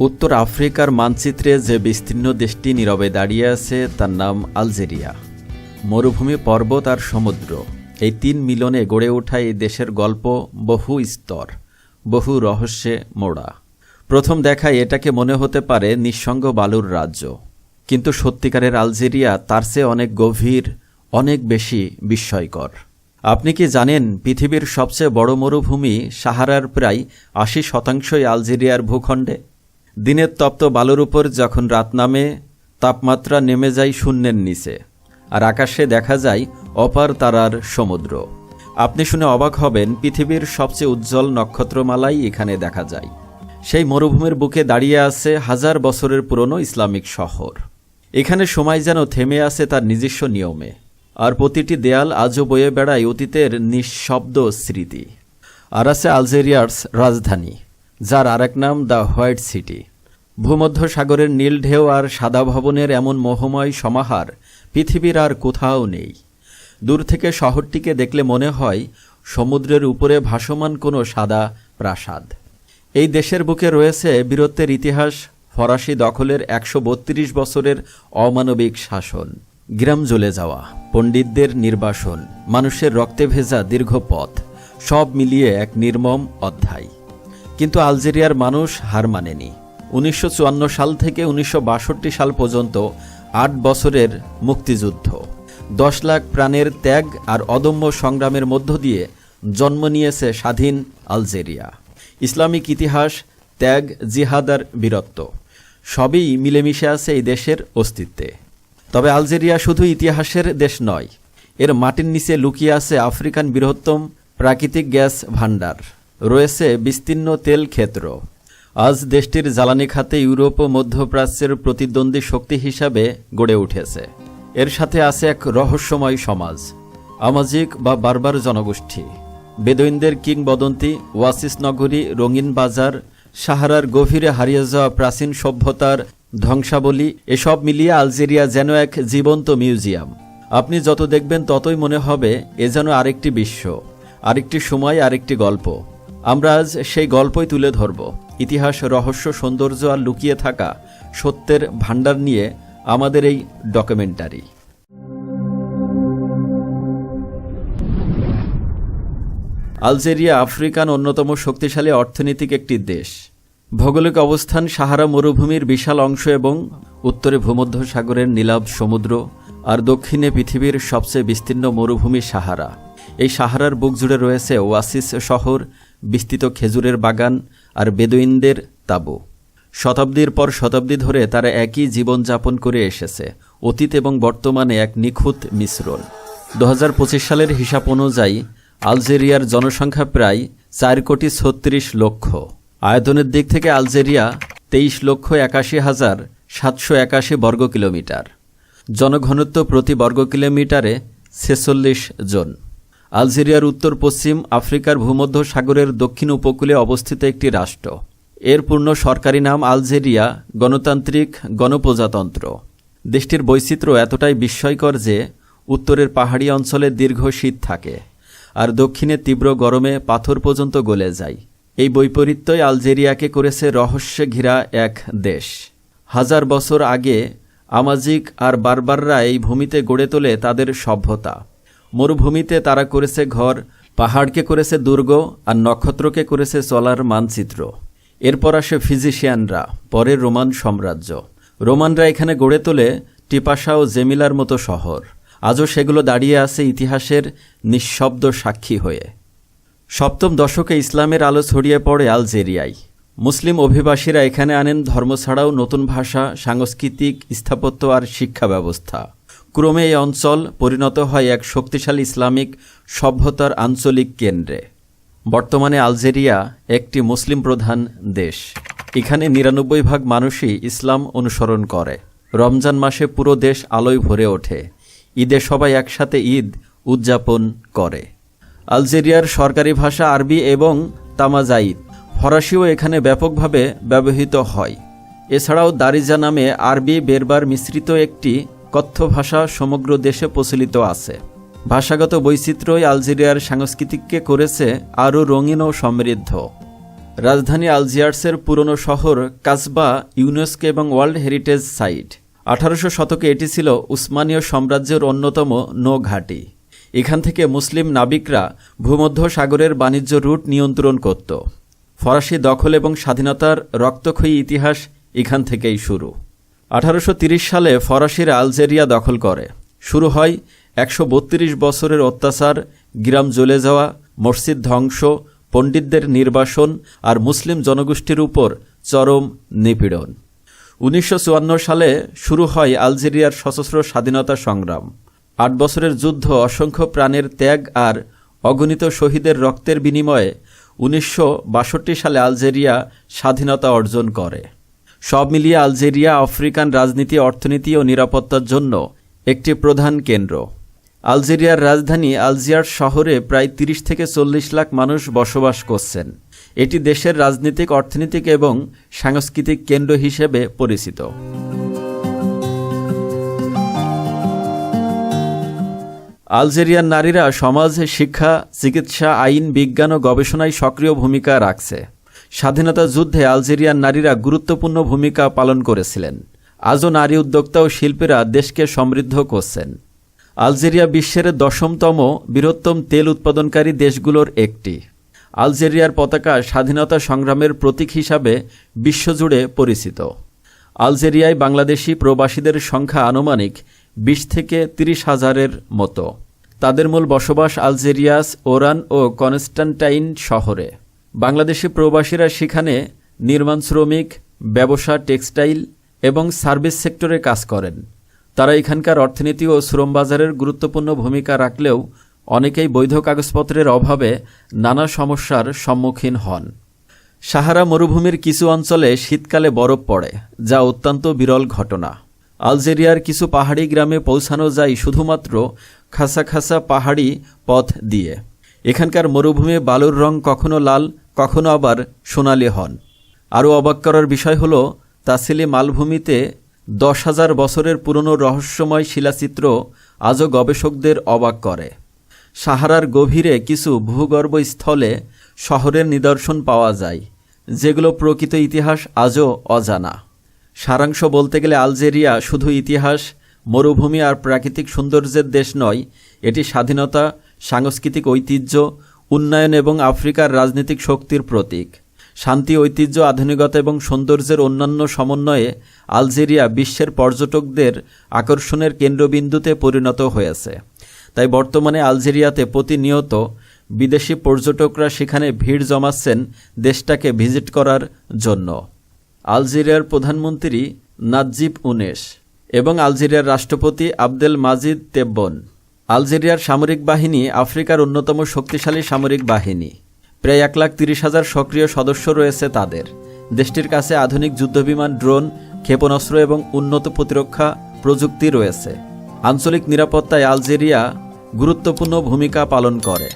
উত্তর আফ্রিকার মানচিত্রে যে বিস্তীর্ণ দেশটি নীরবে দাঁড়িয়ে আছে, তার নাম আলজেরিয়া। মরুভূমি পর্বত আর সমুদ্র। এই তিন মিলনে গড়ে ওঠা এই দেশের গল্প বহু স্তর, বহু রহস্যে মোড়া। প্রথম দেখায় এটাকে মনে হতে পারে নিঃসঙ্গ বালুর রাজ্য। কিন্তু সত্যিকারের আলজেরিয়া তার চেয়ে অনেক গভীর, অনেক বেশি বিস্ময়কর। আপনি কি জানেন, পৃথিবীর সবচেয়ে বড় মরুভূমি সাহারার প্রায় আশি শতাংশই আলজেরিয়ার ভূখণ্ডে? দিনের তপ্ত বালুর উপর যখন রাত নামে, তাপমাত্রা নেমে যায় শূন্যের নিচে, আর আকাশে দেখা যায় অপার তারার সমুদ্র। আপনি শুনে অবাক হবেন, পৃথিবীর সবচেয়ে উজ্জ্বল নক্ষত্রমালাই এখানে দেখা যায়। সেই মরুভূমির বুকে দাঁড়িয়ে আছে হাজার বছরের পুরনো ইসলামিক শহর। এখানে সময় যেন থেমে আছে তার নিজস্ব নিয়মে, আর প্রতিটি দেয়াল আজও বয়ে বেড়ায় অতীতের নিঃশব্দ স্মৃতি। আর আছে আলজেরিয়ার রাজধানী, যার আরেক নাম দ্য হোয়াইট সিটি। ভূমধ্য সাগরের নীল ঢেউ আর সাদা ভবনের এমন মোহময় সমাহার পৃথিবীর আর কোথাও নেই। দূর থেকে শহরটিকে দেখলে মনে হয় সমুদ্রের উপরে ভাসমান কোনো সাদা প্রাসাদ। এই দেশের বুকে রয়েছে বীরত্বের ইতিহাস, ফরাসি দখলের একশো বত্রিশ বছরের অমানবিক শাসন। গ্রাম জ্বলে যাওয়া, পণ্ডিতদের নির্বাসন, মানুষের রক্তে ভেজা দীর্ঘ পথ, সব মিলিয়ে এক নির্মম অধ্যায়। কিন্তু আলজেরিয়ার মানুষ হার মানেনি। উনিশশো চুয়ান্ন সাল থেকে উনিশশো বাষট্টি সাল পর্যন্ত আট বছরের মুক্তিযুদ্ধ। দশ লাখ প্রাণের ত্যাগ আর অদম্য সংগ্রামের মধ্য দিয়ে জন্ম নিয়েছে স্বাধীন আলজেরিয়া। ইসলামিক ইতিহাস, ত্যাগ, জিহাদ আর বীরত্ব সবই মিলেমিশে আছে এই দেশের অস্তিত্বে। তবে আলজেরিয়া শুধু ইতিহাসের দেশ নয়, এর মাটির নিচে লুকিয়ে আছে আফ্রিকান বৃহত্তম প্রাকৃতিক গ্যাস ভাণ্ডার। রয়েছে বিস্তীর্ণ তেল ক্ষেত্র। আজ দেশটির জ্বালানি খাতে ইউরোপ ও মধ্যপ্রাচ্যের প্রতিদ্বন্দ্বী শক্তি হিসাবে গড়ে উঠেছে। এর সাথে আছে এক রহস্যময় সমাজ, আমাজিক বা বারবার জনগোষ্ঠী। বেদইনদের কিংবদন্তি ওয়াসিস নগরী, রঙিন বাজার, সাহারার গভীরে হারিয়ে যাওয়া প্রাচীন সভ্যতার ধ্বংসাবলী, এসব মিলিয়ে আলজেরিয়া যেন এক জীবন্ত মিউজিয়াম। আপনি যত দেখবেন ততই মনে হবে এ যেন আরেকটি বিশ্ব, আরেকটি সময়, আরেকটি গল্প। আমরা আজ সেই গল্পই তুলে ধরব। ইতিহাস, রহস্য, সৌন্দর্য আর লুকিয়ে থাকা সত্যের ভাণ্ডার নিয়ে আমাদের এই ডকুমেন্টারি। আলজেরিয়া আফ্রিকান অন্যতম শক্তিশালী অর্থনৈতিক একটি দেশ। ভৌগোলিক অবস্থান সাহারা মরুভূমির বিশাল অংশ এবং উত্তরে ভূমধ্যসাগরের নীলাভ সমুদ্র আর দক্ষিণে পৃথিবীর সবচেয়ে বিস্তীর্ণ মরুভূমি সাহারা। এই সাহারার বুক জুড়ে রয়েছে ওয়াসিস শহর বিস্তৃত খেজুরের বাগান আর বেদুইনদের তাঁবু। শতাব্দীর পর শতাব্দী ধরে তারা একই জীবনযাপন করে এসেছে, অতীত এবং বর্তমানে এক নিখুঁত মিশ্রণ। দু হাজার পঁচিশ সালের হিসাব অনুযায়ী আলজেরিয়ার জনসংখ্যা প্রায় চার কোটি ছত্রিশ লক্ষ। আয়তনের দিক থেকে আলজেরিয়া তেইশ লক্ষ একাশি হাজার সাতশো একাশি বর্গ কিলোমিটার জনঘনত্ব প্রতি বর্গ কিলোমিটারে ছেচল্লিশ জন। আলজেরিয়ার উত্তর পশ্চিম আফ্রিকার ভূমধ্য সাগরের দক্ষিণ উপকূলে অবস্থিত একটি রাষ্ট্র। এর পূর্ণ সরকারি নাম আলজেরিয়া, গণতান্ত্রিক গণপ্রজাতন্ত্র। দেশটির বৈচিত্র্য এতটাই বিস্ময়কর যে, উত্তরের পাহাড়ি অঞ্চলে দীর্ঘ শীত থাকে, আর দক্ষিণে তীব্র গরমে পাথর পর্যন্ত গলে যায়। এই বৈপরীত্যই আলজেরিয়াকে করেছে রহস্যে ঘেরা এক দেশ। হাজার বছর আগে, আমাজিক আর বারবাররা এই ভূমিতে গড়ে তোলে তাদের সভ্যতা। মরুভূমিতে তারা করেছে ঘর, পাহাড়কে করেছে দুর্গ আর নক্ষত্রকে করেছে চলার মানচিত্র। এরপর আসে ফিজিশিয়ানরা, পরে রোমান সাম্রাজ্য। রোমানরা এখানে গড়ে তোলে টিপাসা ও জেমিলার মতো শহর। আজও সেগুলো দাঁড়িয়ে আছে ইতিহাসের নিঃশব্দ সাক্ষী হয়ে। সপ্তম দশকে ইসলামের আলো ছড়িয়ে পড়ে আলজেরিয়ায়। মুসলিম অভিবাসীরা এখানে আনেন ধর্ম ছাড়াও নতুন ভাষা, সাংস্কৃতিক স্থাপত্য আর শিক্ষা ব্যবস্থা। ক্রমে এই অঞ্চল পরিণত হয় এক শক্তিশালী ইসলামিক সভ্যতার আঞ্চলিক কেন্দ্রে। বর্তমানে আলজেরিয়া একটি মুসলিম প্রধান দেশ। এখানে নিরানব্বই ভাগ মানুষই ইসলাম অনুসরণ করে। রমজান মাসে পুরো দেশ আলোয় ভরে ওঠে। ঈদে সবাই একসাথে ঈদ উদযাপন করে। আলজেরিয়ার সরকারি ভাষা আরবি এবং তামাজাইদ। ফরাসিও এখানে ব্যাপকভাবে ব্যবহৃত হয়। এছাড়াও দারিজা নামে আরবি বেরবার মিশ্রিত একটি কথ্য ভাষা সমগ্র দেশে প্রচলিত আছে। ভাষাগত বৈচিত্র্যই আলজেরিয়ার সাংস্কৃতিককে করেছে আরও রঙিন ও সমৃদ্ধ। রাজধানী আলজিয়ার্সের পুরনো শহর কাসবা, ইউনেস্কো এবং ওয়ার্ল্ড হেরিটেজ সাইট। আঠারোশো শতকে এটি ছিল উসমানীয় সাম্রাজ্যের অন্যতম নৌ ঘাঁটি এখান থেকে মুসলিম নাবিকরা ভূমধ্য সাগরের বাণিজ্য রুট নিয়ন্ত্রণ করত। ফরাসি দখল এবং স্বাধীনতার রক্তক্ষয়ী ইতিহাস এখান থেকেই শুরু। আঠারোশো সালে ফরাসিরা আলজেরিয়া দখল করে। শুরু হয় একশো বত্রিশ বছরের অত্যাচার, গ্রাম জ্বলে যাওয়া, মসজিদ ধ্বংস, পণ্ডিতদের নির্বাসন আর মুসলিম জনগোষ্ঠীর উপর চরম নিপীড়ন। উনিশশো চুয়ান্ন সালে শুরু হয় আলজেরিয়ার সশস্ত্র স্বাধীনতা সংগ্রাম। আট বছরের যুদ্ধ অসংখ্য প্রাণের ত্যাগ আর অগণিত শহীদের রক্তের বিনিময়ে উনিশশো বাষট্টি সালে আলজেরিয়া স্বাধীনতা অর্জন করে। সব মিলিয়ে আলজেরিয়া, আফ্রিকান রাজনীতি, অর্থনীতি ও নিরাপত্তার জন্য একটি প্রধান কেন্দ্র। আলজেরিয়ার রাজধানী আলজিয়ার শহরে প্রায় ৩০ থেকে চল্লিশ লাখ মানুষ বসবাস করছেন। এটি দেশের রাজনৈতিক, অর্থনৈতিক এবং সাংস্কৃতিক কেন্দ্র হিসেবে পরিচিত। আলজেরিয়ার নারীরা সমাজ শিক্ষা, চিকিৎসা, আইন, বিজ্ঞান ও গবেষণায় সক্রিয় ভূমিকা রাখছে। স্বাধীনতা যুদ্ধে আলজেরিয়ার নারীরা গুরুত্বপূর্ণ ভূমিকা পালন করেছিলেন। আজও নারী উদ্যোক্তা ও শিল্পীরা দেশকে সমৃদ্ধ করছেন। আলজেরিয়া বিশ্বের দশমতম বৃহত্তম তেল উৎপাদনকারী দেশগুলোর একটি। আলজেরিয়ার পতাকা স্বাধীনতা সংগ্রামের প্রতীক হিসাবে বিশ্বজুড়ে পরিচিত। আলজেরিয়ায় বাংলাদেশি প্রবাসীদের সংখ্যা আনুমানিক বিশ থেকে তিরিশ হাজারের মতো। তাদের মূল বসবাস আলজেরিয়াস, ওরান ও কনস্টান্টাইন শহরে। বাংলাদেশি প্রবাসীরা সেখানে নির্মাণ শ্রমিক, ব্যবসা, টেক্সটাইল এবং সার্ভিস সেক্টরে কাজ করেন। তারা এখানকার অর্থনীতি ও শ্রম বাজারের গুরুত্বপূর্ণ ভূমিকা রাখলেও অনেকেই বৈধ কাগজপত্রের অভাবে নানা সমস্যার সম্মুখীন হন। সাহারা মরুভূমির কিছু অঞ্চলে শীতকালে বরফ পড়ে, যা অত্যন্ত বিরল ঘটনা। আলজেরিয়ার কিছু পাহাড়ি গ্রামে পৌঁছানো যায় শুধুমাত্র খাসা খাসা পাহাড়ি পথ দিয়ে। এখানকার মরুভূমি বালুর রং কখনো লাল কখনো আবার সোনালি হন। আরও অবাক করার বিষয় হল, তাসিলি মালভূমিতে দশ হাজার বছরের পুরনো রহস্যময় শিলাচিত্র আজও গবেষকদের অবাক করে। সাহারার গভীরে কিছু ভূগর্ভ স্থলে শহরের নিদর্শন পাওয়া যায়, যেগুলো প্রকৃত ইতিহাস আজও অজানা। সারাংশ বলতে গেলে আলজেরিয়া শুধু ইতিহাস, মরুভূমি আর প্রাকৃতিক সৌন্দর্যের দেশ নয়, এটি স্বাধীনতা, সাংস্কৃতিক ঐতিহ্য উন্নয়ন এবং আফ্রিকার রাজনৈতিক শক্তির প্রতীক। শান্তি, ঐতিহ্য, আধুনিকতা এবং সৌন্দর্যের অন্যান্য সমন্বয়ে আলজেরিয়া বিশ্বের পর্যটকদের আকর্ষণের কেন্দ্রবিন্দুতে পরিণত হয়েছে। তাই বর্তমানে আলজেরিয়াতে প্রতিনিয়ত বিদেশি পর্যটকরা সেখানে ভিড় জমাচ্ছেন দেশটাকে ভিজিট করার জন্য। আলজেরিয়ার প্রধানমন্ত্রী নাজিব উনেশ এবং আলজেরিয়ার রাষ্ট্রপতি আবদেল মাজিদ তেব্বন। আলজেরিয়ার সামরিক বাহিনী আফ্রিকার অন্যতম শক্তিশালী সামরিক বাহিনী। প্রায় এক লাখ তিরিশ হাজার সক্রিয় সদস্য রয়েছে তাদের। দেশটির কাছে আধুনিক যুদ্ধবিমান, ড্রোন, ক্ষেপণাস্ত্র এবং উন্নত প্রতিরক্ষা প্রযুক্তি রয়েছে। আঞ্চলিক নিরাপত্তায় আলজেরিয়া গুরুত্বপূর্ণ ভূমিকা পালন করে।